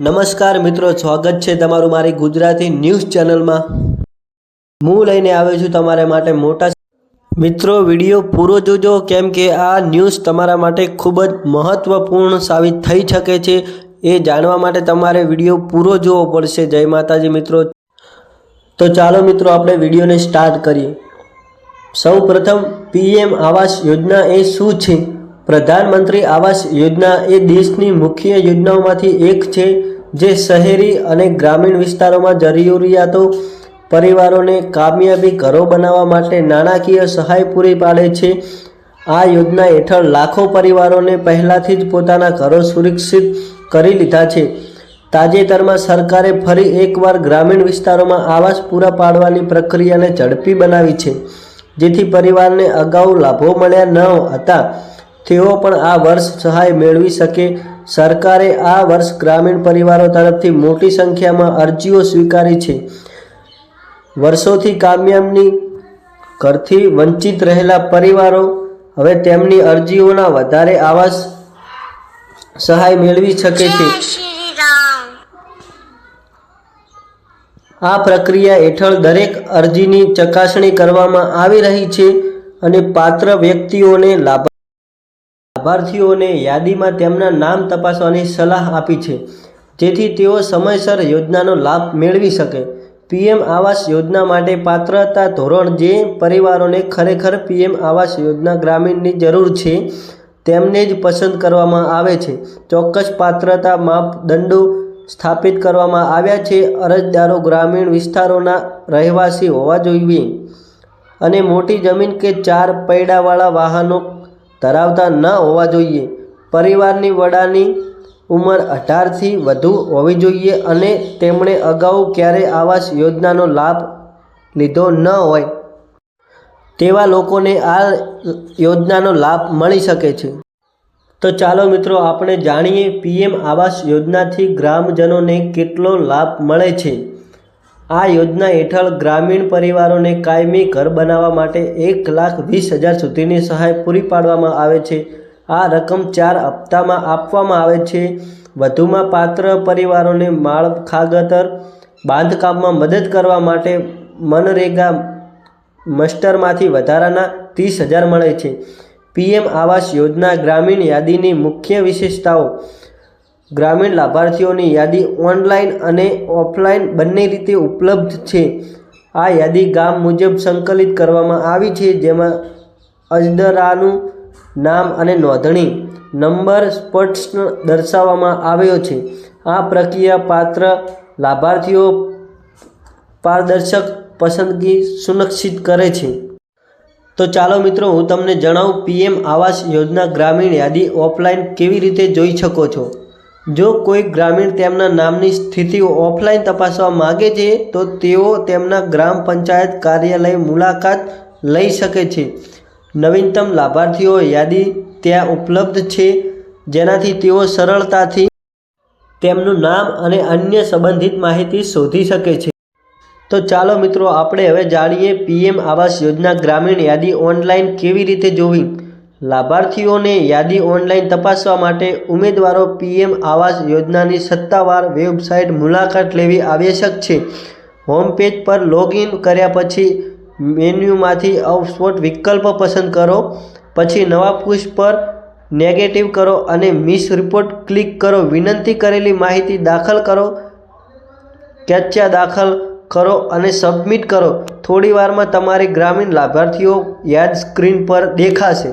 નમસ્કાર મિત્રો, સ્વાગત છે તમારું મારી ગુજરાતી ન્યૂઝ ચેનલમાં. હું લઈને આવ્યો છું તમારા માટે મોટા મિત્રો, વીડિયો પૂરો જોજો, કેમ કે આ ન્યૂઝ તમારા માટે ખૂબ જ મહત્ત્વપૂર્ણ સાબિત થઈ શકે છે. એ જાણવા માટે તમારે વીડિયો પૂરો જોવો પડશે. જય માતાજી મિત્રો. તો ચાલો મિત્રો, આપણે વિડીયોને સ્ટાર્ટ કરીએ. સૌ પ્રથમ પીએમ આવાસ યોજના એ શું છે? પ્રધાનમંત્રી આવાસ યોજના એ દેશની મુખ્ય યોજનાઓમાંથી એક છે, જે શહેરી અને ગ્રામીણ વિસ્તારોમાં જરૂરિયાતો પરિવારોને કામયાબી ઘરો બનાવવા માટે નાણાકીય સહાય પૂરી પાડે છે. આ યોજના હેઠળ લાખો પરિવારોને પહેલાંથી જ પોતાના ઘરો સુરક્ષિત કરી લીધા છે. તાજેતરમાં સરકારે ફરી એકવાર ગ્રામીણ વિસ્તારોમાં આવાસ પૂરા પાડવાની પ્રક્રિયાને ઝડપી બનાવી છે, જેથી પરિવારને અગાઉ લાભો મળ્યા ન હતા. તેઓ પણ આ વર્ષ સહાય મેળવી શકે. સરકારે આ વર્ષ ગ્રામીણ પરિવારો તરફથી મોટી સંખ્યામાં અરજીઓ સ્વીકારી છે. વર્ષોથી કામયાબની ઘરથી વંચિત રહેલા પરિવારો હવે તેમની અરજીઓના વધારે આવાસ સહાય મેળવી શકે છે. આ પ્રક્રિયા હેઠળ દરેક અરજીની ચકાસણી કરવામાં આવી રહી છે અને પાત્ર વ્યક્તિઓને લાભ લાભાર્થીઓને યાદીમાં તેમના નામ તપાસવાની સલાહ આપી છે. જેથી તેઓ સમયસર યોજનાનો લાભ મેળવી શકે. પીએમ આવાસ યોજના માટે પાત્રતા ધોરણ જે પરિવારોને ખરેખર પીએમ આવાસ યોજના ગ્રામીણની જરૂર છે, તેમને જ પસંદ કરવામાં આવે છે. ચોક્કસ પાત્રતા માપદંડો સ્થાપિત કરવામાં આવ્યા છે. અરજદારો ગ્રામીણ વિસ્તારોના રહેવાસી હોવા જોઈએ. અને મોટી જમીન કે ચાર પૈડાવાળા વાહનો ધરાવતા ન હોવા જોઈએ. પરિવારની વડાની ઉંમર અઢારથી વધુ હોવી જોઈએ અને તેમણે અગાઉ ક્યારેય આવાસ યોજનાનો લાભ લીધો ન હોય. તેવા લોકોને આ યોજનાનો લાભ મળી શકે છે. તો ચાલો મિત્રો, આપણે જાણીએ પીએમ આવાસ યોજનાથી ગ્રામજનોને કેટલો લાભ મળે છે. આ યોજના હેઠળ ગ્રામીણ પરિવારોને કાયમી ઘર બનાવવા માટે એક લાખ વીસ હજાર સુધીની સહાય પૂરી પાડવામાં આવે છે. આ રકમ ચાર હપ્તામાં આપવામાં આવે છે. વધુમાં પાત્ર પરિવારોને માળખાગતર બાંધકામમાં મદદ કરવા માટે મનરેગા મસ્ટરમાંથી વધારાના ત્રીસ હજાર મળે છે. પીએમ આવાસ યોજના ગ્રામીણ યાદીની મુખ્ય વિશેષતાઓ ગ્રામીણ લાભાર્થીઓની યાદી ઓનલાઈન અને ઓફલાઈન બંને રીતે ઉપલબ્ધ છે. આ યાદી ગામ મુજબ સંકલિત કરવામાં આવી છે, જેમાં અજદરાનું નામ અને નોંધણી નંબર સ્પષ્ટ દર્શાવવામાં આવ્યો છે. આ પ્રક્રિયા પાત્ર લાભાર્થીઓ પારદર્શક પસંદગી સુનિશ્ચિત કરે છે. તો ચાલો મિત્રો, હું તમને જણાવું, પીએમ આવાસ યોજના ગ્રામીણ યાદી ઓફલાઈન કેવી રીતે જોઈ શકો છો? જો કોઈ ગ્રામીણ તેમના નામની સ્થિતિ ઓફલાઈન તપાસવા માગે છે, તો તેઓ તેમના ગ્રામ પંચાયત કાર્યાલય મુલાકાત લઈ શકે છે. નવીનતમ લાભાર્થીઓ યાદી ત્યાં ઉપલબ્ધ છે, જેનાથી તેઓ સરળતાથી તેમનું નામ અને અન્ય સંબંધિત માહિતી શોધી શકે છે. તો ચાલો મિત્રો, આપણે હવે જાણીએ પીએમ આવાસ યોજના ગ્રામીણ યાદી ઓનલાઈન કેવી રીતે જોવી? લાભાર્થીઓને યાદી ઓનલાઈન તપાસવા માટે ઉમેદવારો પીએમ આવાસ યોજનાની સત્તાવાર વેબસાઇટ મુલાકાત લેવી આવશ્યક છે. હોમ પેજ પર લોગિન કર્યા પછી મેન્યુમાંથી ઓફસ્પોટ વિકલ્પ પસંદ કરો, પછી નવા પૃષ્ઠ પર નેગેટિવ કરો અને મિસ રિપોર્ટ ક્લિક કરો. વિનંતી કરેલી માહિતી દાખલ કરો કેચ્યા દાખલ કરો અને સબમિટ કરો. થોડી વારમાં તમારી ગ્રામીણ લાભાર્થીઓ યાદ સ્ક્રીન પર દેખાશે.